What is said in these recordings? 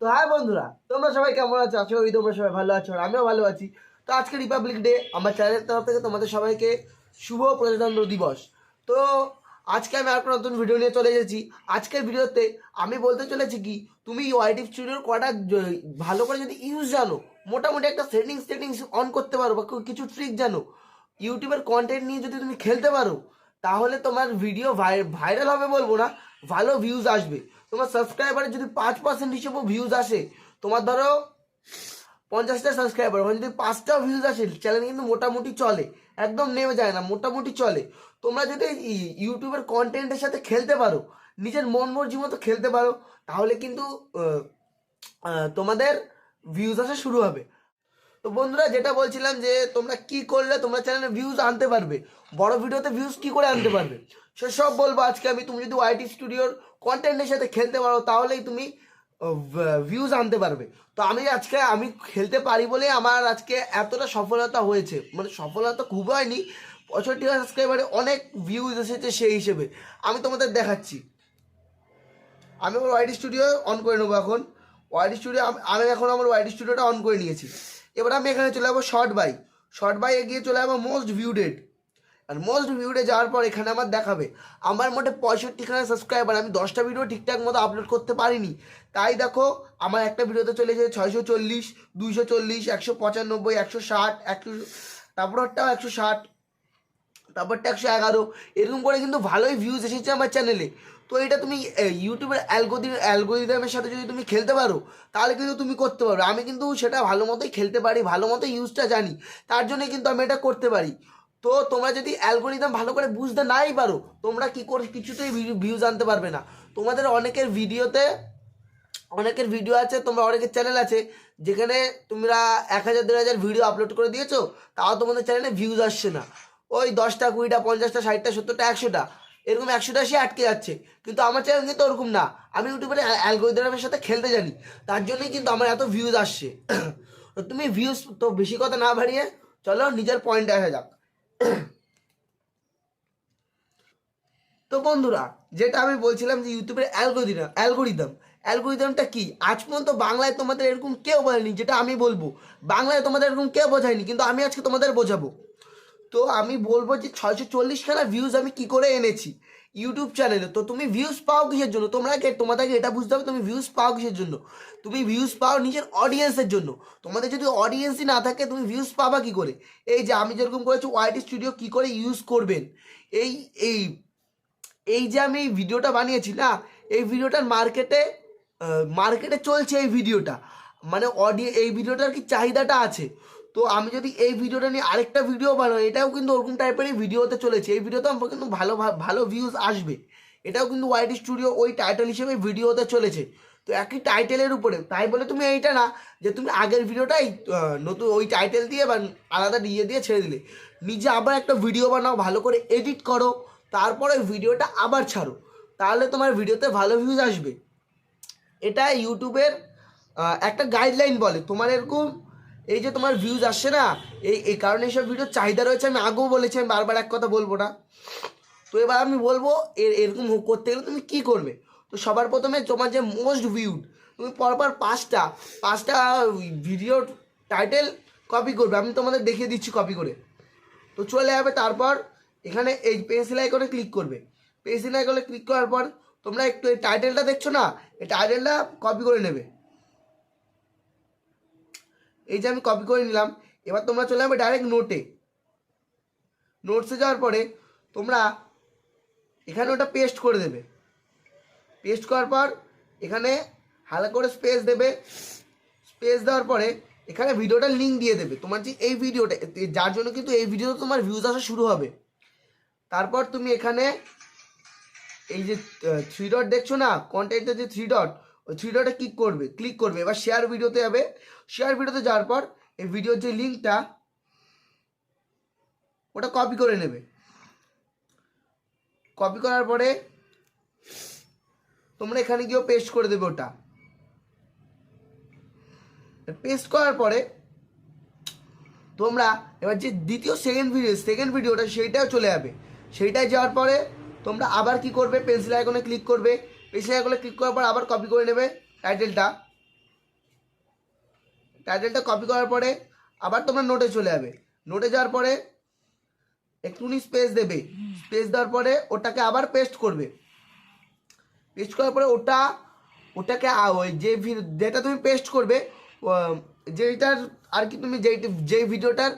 তো হ্যাঁ বন্ধুরা, তোমরা সবাই কেমন আছো? আশা করি তোমরা সবাই ভালো আছো আমিও ভালো আছি। তো আজকে রিপাবলিক ডে আমার চ্যানেলের তরফ থেকে তোমাদের সবাইকে শুভ প্রজাতন্ত্র দিবস। তো আজকে আমি আর নতুন ভিডিও নিয়ে চলে এসেছি। আজকের ভিডিওতে আমি বলতে চলেছি কি, তুমি ওয়াইটিভ স্টুডিওর কটা ভালো করে যদি ইউজ জানো, মোটামুটি একটা সেটিংস সেটিংস অন করতে পারো বা কিছু ট্রিক জানো। ইউটিউবের কন্টেন্ট নিয়ে যদি তুমি খেলতে পারো তাহলে তোমার ভিডিও ভাইরাল হবে বলব না, ভালো ভিউজ আসবে। তোমার সাবস্ক্রাইবারে যদি পাঁচ পার্সেন্ট হিসেবেও ভিউজ আসে, তোমার ধরো পঞ্চাশটা সাবস্ক্রাইবার মানে যদি পাঁচটাও ভিউজ আসে চ্যানেল কিন্তু মোটামুটি চলে, একদম নেমে যায় না, মোটামুটি চলে। তোমরা যদি ইউটিউবের কন্টেন্টের সাথে খেলতে পারো, নিজের মন মর্জি মতো খেলতে পারো, তাহলে কিন্তু তোমাদের ভিউজ আসা শুরু হবে। তো বন্ধুরা যেটা বলছিলাম যে তোমরা কি করলে তোমরা চ্যানেলে ভিউজ আনতে পারবে। বড় ভিডিওতে ভিউজ কি করে আনতে পারবে? সেসব বলব আজকে আমি। তুমি যদি ওয়াইটি স্টুডিওর কন্টেন্টের সাথে খেলতে পারো, তাহলেই তুমি ভিউজ আনতে পারবে। তো আমি আজকে, আমি খেলতে পারি বলে আমার আজকে এতটা সফলতা হয়েছে। মানে সফলতা খুব হয়নি, পঁয়ষট্টি সাবস্ক্রাইবারে অনেক ভিউজ এসেছে সেই হিসেবে। আমি তোমাদের দেখাচ্ছি। আমি আমার ওয়াইডি স্টুডিও অন করে নেব এখন। ওয়াইডি স্টুডিও আমি এখন আমার ওয়াইডি স্টুডিওটা অন করে নিয়েছি। এবার আমি এখানে চলে যাব শর্ট বাই শর্ট বাই এগিয়ে চলে যাব মোস্ট ভিউডেড আর মোস্ট ভিউডে যাওয়ার পর এখানে আমার দেখাবে। আমার মোটে পঁয়ষট্টিখানা সাবস্ক্রাইবার আমি দশটা ভিডিও ঠিকঠাক মতো আপলোড করতে পারিনি। তাই দেখো, আমার একটা ভিডিওতে চলে এসেছে ছয়শো চল্লিশ, দুইশো চল্লিশ, একশো পঁচানব্বই, একশো ষাট, একশো তারপরটাও একশো ষাট। তারপরটা একশো এগারো। এরকম করে কিন্তু ভালোই ভিউজ এসেছে আমার চ্যানেলে তো এটা তুমি ইউটিউবের অ্যালগোদি অ্যালগোরিদমের সাথে যদি তুমি খেলতে পারো, তাহলে কিন্তু তুমি করতে পারো। আমি কিন্তু সেটা ভালো মতোই খেলতে পারি, ভালো মতো ইউজটা জানি। তার জন্য কিন্তু আমি এটা করতে পারি। তো তোমরা যদি অ্যালগোরিদম ভালো করে বুঝতে নাই পারো, তোমরা কি করে কিছুতেই ভিউজ আনতে পারবে না। তোমাদের অনেকের ভিডিওতে অনেকের ভিডিও আছে, তোমরা অনেকের চ্যানেল আছে, যেখানে তোমরা এক হাজার, দেড় হাজার ভিডিও আপলোড করে দিয়েছ, তাও তোমাদের চ্যানেলে ভিউজ আসছে না। ওই দশটা, কুড়িটা, পঞ্চাশটা, ষাটটা, সত্তরটা, একশোটা। এরকম একশোটা সে আটকে যাচ্ছে। কিন্তু আমার চ্যানেল কিন্তু ওরকম না। আমি ইউটিউবের অ্যালগোরিদমের সাথে খেলতে জানি। তার জন্যই কিন্তু আমার এত ভিউজ আসছে। তুমি ভিউজ তো বেশি কথা না বাড়িয়ে চলো নিজের পয়েন্টে আসা যাক। তো বন্ধুরা, যেটা আমি বলছিলাম যে ইউটিউবের অ্যালগোরিদম অ্যালগোরিদম অ্যালগোরিদমটা কি? আজ পর্যন্ত বাংলায় তোমাদের এরকম কেউ বলেনি, যেটা আমি বলব। বাংলায় তোমাদের এরকম কেউ বোঝায়নি, কিন্তু আমি আজকে তোমাদের বোঝাবো। তো আমি বলব যে ছয়শো চল্লিশখানা ভিউজ আমি কি করে এনেছি? ইউটিউব চ্যানেলে তো তুমি ভিউজ পাও কিসের জন্য? তোমরা তোমাদেরকে এটা বুঝতে হবে, তুমি ভিউজ পাও কিসের জন্য? তুমি ভিউজ পাও নিজের অডিয়েন্সের জন্য। তোমাদের যদি অডিয়েন্সই না থাকে, তুমি ভিউজ পাবা কি করে? এই যে আমি যেরকম করেছি ওয়াইটি স্টুডিও কি করে ইউজ করবেন? এই এই এই যে আমি এই ভিডিওটা বানিয়েছি না, এই ভিডিওটার মার্কেটে মার্কেটে চলছে এই ভিডিওটা মানে অডিও এই ভিডিওটার কি চাহিদাটা আছে? তো আমি যদি এই ভিডিওটা নিয়ে আরেকটা ভিডিও বানাই, এটাও কিন্তু ওরকম টাইপেরই ভিডিওতে চলেছে। এই ভিডিওতে আমার কিন্তু ভালো ভালো ভিউজ আসবে। এটাও কিন্তু ওয়াইটি স্টুডিও ওই টাইটেল হিসেবে ভিডিওতে চলেছে। তো একই টাইটেলের উপরে। তাই বলে তুমি এইটা না, যে তুমি আগের ভিডিওটাই নতুন ওই টাইটেল দিয়ে বা আলাদা ইয়ে দিয়ে ছেড়ে দিলে। নিজে আবার একটা ভিডিও বানাও, ভালো করে এডিট করো, তারপরে ভিডিওটা আবার ছাড়ো। তাহলে তোমার ভিডিওতে ভালো ভিউজ আসবে। এটা ইউটিউবের একটা গাইডলাইন বলে। তোমার এরকম এই যে তোমার ভিউজ আসছে না, এই এই কারণে এইসব ভিডিওর চাহিদা রয়েছে, আমি আগেও বলেছি, আমি বারবার এক কথা বলব না। তো এবার আমি বলব, এর, এরকম করতে গেলে তুমি কী করবে? তো সবার প্রথমে তোমার যে মোস্ট ভিউড তুমি পরপর পাঁচটা পাঁচটা ভিডিও টাইটেল কপি করবে, আমি তোমাদের দেখিয়ে দিচ্ছি কপি করে। তো চলে যাবে তারপর, এখানে এই পেন্সিল আইকনে ক্লিক করবে। পেন্সিল আইকনে ক্লিক করার পর, তোমরা একটু এই টাইটেলটা দেখছ না, এই টাইটেলটা কপি করে নেবে। এই যে আমি কপি করে নিলাম, এবার তোমরা চলে যাবে ডাইরেক্ট নোটে নোটসে যাওয়ার পরে তোমরা এখানে ওটা পেস্ট করে দেবে। পেস্ট করার পর এখানে হালকা করে স্পেস দেবে। স্পেস দেওয়ার পরে এখানে ভিডিওটা লিঙ্ক দিয়ে দেবে। তোমার যে এই ভিডিওটা যার জন্য কিন্তু এই ভিডিওতে তোমার ভিউজ আসা শুরু হবে। তারপর তুমি এখানে এই যে থ্রি ডট দেখছ না? কন্টেন্টের যে থ্রি ডট ওই থ্রি ডটে ক্লিক করবে ক্লিক করবে। এবার শেয়ার ভিডিওতে যাবে। শেয়ার ভিডিওতে যাওয়ার পর এই ভিডিওর যে লিঙ্কটা ওটা কপি করে নেবে। কপি করার পরে তোমরা এখানে গিয়েও পেস্ট করে দেবে ওটা। পেস্ট করার পরে তোমরা এবার যে দ্বিতীয় সেকেন্ড ভিডিও সেকেন্ড ভিডিওটা সেইটাও চলে যাবে। সেইটায় যাওয়ার পরে তোমরা আবার কি করবে? পেন্সিল আইকনে ক্লিক করবে। পেন্সিল আইকনে ক্লিক করার পর আবার কপি করে নেবে টাইটেলটা টাইটেলটা কপি করার পরে আবার তোমরা নোটে চলে যাবে। নোটে যাওয়ার পরে একটুখানি স্পেস দেবে। স্পেস দেওয়ার পরে ওটাকে আবার পেস্ট করবে। পেস্ট করার পরে ওটা, ওটাকে ওই যে যেটা তুমি পেস্ট করবে যেটার আর কি তুমি যেই যেই ভিডিওটার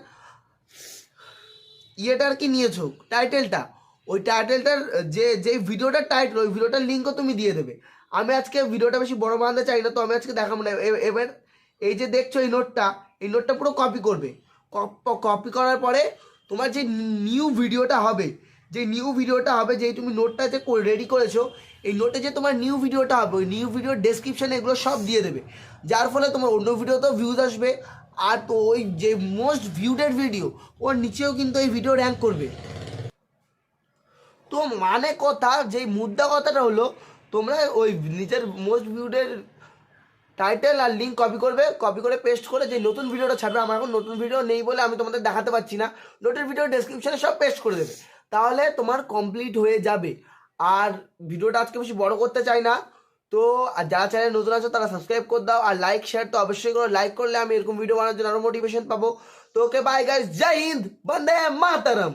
ইয়েটা আর কি নিয়েছো টাইটেলটা ওই টাইটেলটার, যে যে ভিডিওটার টাইটেল ওই ভিডিওটার লিঙ্কও তুমি দিয়ে দেবে। আমি আজকে ভিডিওটা বেশি বড় বানাতে চাই না, তো আমি আজকে দেখাবো না। এবার এই যে দেখছ এই নোটটা এই নোটটা পুরো কপি করবে। কপি করার পরে তোমার যে নিউ ভিডিওটা হবে, যে নিউ ভিডিওটা হবে, যেই তুমি নোটটা যে রেডি করেছ, এই নোটে যে তোমার নিউ ভিডিওটা হবে, ওই নিউ ভিডিওর ডেসক্রিপশানে এগুলো সব দিয়ে দেবে। যার ফলে তোমার অন্য ভিডিওতেও ভিউজ আসবে, আর তো ওই যে মোস্ট ভিউডেড ভিডিও ওর নিচেও কিন্তু এই ভিডিও র্যাঙ্ক করবে। তো মানে কথা যে মুদ্রা কথাটা হলো, তোমরা ওই নিজের মোস্ট ভিউডের টাইটেল আর লিঙ্ক কপি করবে কপি করে পেস্ট করে যে নতুন ভিডিওটা ছাড়বে, আমার এখন নতুন ভিডিও নেই বলে আমি তোমাদের দেখাতে পারছি না নতুন ভিডিও ডেসক্রিপশনে সব পেস্ট করে দেবে, তাহলে তোমার কমপ্লিট হয়ে যাবে। আর ভিডিওটা আজকে বেশি বড় করতে চাই না, তো আর যারা চ্যানেল নতুন আছে, তারা সাবস্ক্রাইব করে দাও, আর লাইক শেয়ার তো অবশ্যই করো লাইক করলে আমি এরকম ভিডিও বানানোর জন্য আরও মোটিভেশন পাবো। তো ওকে বাই গাইস জয় হিন্দ, বন্দে মাতারম।